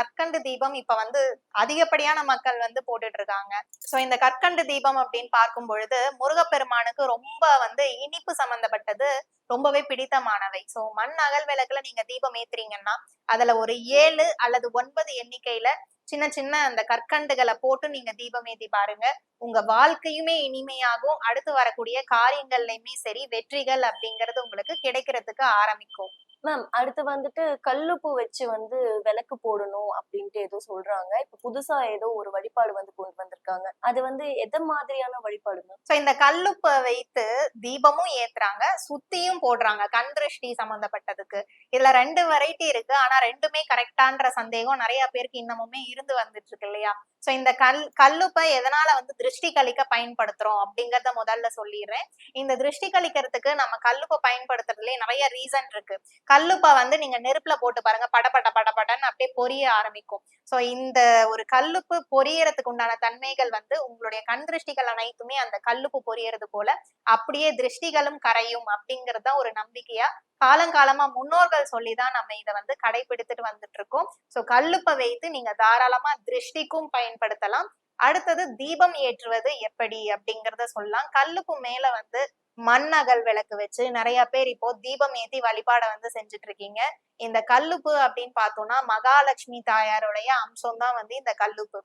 கற்கண்டு தீபம் இப்ப வந்து அதிகப்படியான மக்கள் வந்து போட்டுட்டு இருக்காங்க சோ இந்த கற்கண்டு தீபம் அப்படின்னு பார்க்கும் பொழுது முருகப்பெருமானுக்கு ரொம்ப வந்து இனிப்பு சம்பந்தப்பட்டது ரொம்பவே பிடித்தமானவை. சோ மண் அகல் விளக்குல நீங்க தீபம் ஏத்துறீங்கன்னா அதுல ஒரு ஏழு அல்லது ஒன்பது எண்ணிக்கையில சின்ன சின்ன அந்த கற்கண்டுகளை போட்டு நீங்க தீபம் ஏத்தி பாருங்க. உங்க வாழ்க்கையுமே இனிமையாகும். அடுத்து வரக்கூடிய காரியங்கள்லயுமே சரி வெற்றிகள் அப்படிங்கிறது உங்களுக்கு கிடைக்கிறதுக்கு ஆரம்பிக்கும். மேம் அடுத்து வந்துட்டு கல்லுப்பு வச்சு வந்து விளக்கு போடணும் அப்படின்ட்டு ஏதோ சொல்றாங்க. இப்ப புதுசா ஏதோ ஒரு வழிபாடு வந்து கொண்டு வந்திருக்காங்க. அது வந்து எந்த மாதிரியான வழிபாடு மேம் சோ இந்த கல்லுப்பை வைத்து தீபமும் ஏத்துறாங்க சுத்தியும் போடுறாங்க கண் திருஷ்டி சம்பந்தப்பட்டதுக்கு. இதுல ரெண்டு வெரைட்டி இருக்கு. ஆனா ரெண்டுமே கரெக்டான்ற சந்தேகம் நிறைய பேருக்கு இன்னமுமே இருந்து வந்துட்டு இருக்கு இல்லையா? சோ இந்த கல் கல்லுப்பை எதனால வந்து திருஷ்டி கழிக்க பயன்படுத்துறோம் அப்படிங்கறத முதல்ல சொல்லிடுறேன். இந்த திருஷ்டி கழிக்கிறதுக்கு நம்ம கல்லுப்பை பயன்படுத்துறதுலயே நிறைய ரீசன் இருக்கு. கல்லுப்பை வந்து நீங்க நெருப்புல போட்டு பாருங்க படபட படபடன்னு அப்படியே பொரிய ஆரம்பிக்கும். சோ இந்த ஒரு கல்லுப்பு பொரியறதுக்கு உண்டான தன்மைகள் வந்து உங்களுடைய கண் திருஷ்டிகள் அனைத்துமே அந்த கல்லுப்பு பொரியறது போல அப்படியே திருஷ்டிகளும் கரையும் அப்படிங்கிறது தான் ஒரு நம்பிக்கையா காலங்காலமா முன்னோர்கள் சொல்லிதான் நம்ம இதை வந்து கடைபிடித்துட்டு வந்துட்டு இருக்கோம். சோ கல்லுப்பை வைத்து நீங்க தாராளமா திருஷ்டிக்கும் பயன்படுத்தலாம். அடுத்தது தீபம் ஏற்றுவது எப்படி அப்படிங்கறத சொல்லலாம். கல்லுப்பு மேல வந்து மண் அகல் விளக்கு வச்சு நிறைய பேர் இப்போ தீபம் ஏத்தி வழிபாட வந்து செஞ்சுட்டு இருக்கீங்க இந்த கல்லுப்பு அப்படின்னு பார்த்தோம்னா மகாலட்சுமி தாயாருடைய அம்சம் தான் வந்து இந்த கல்லுப்பு.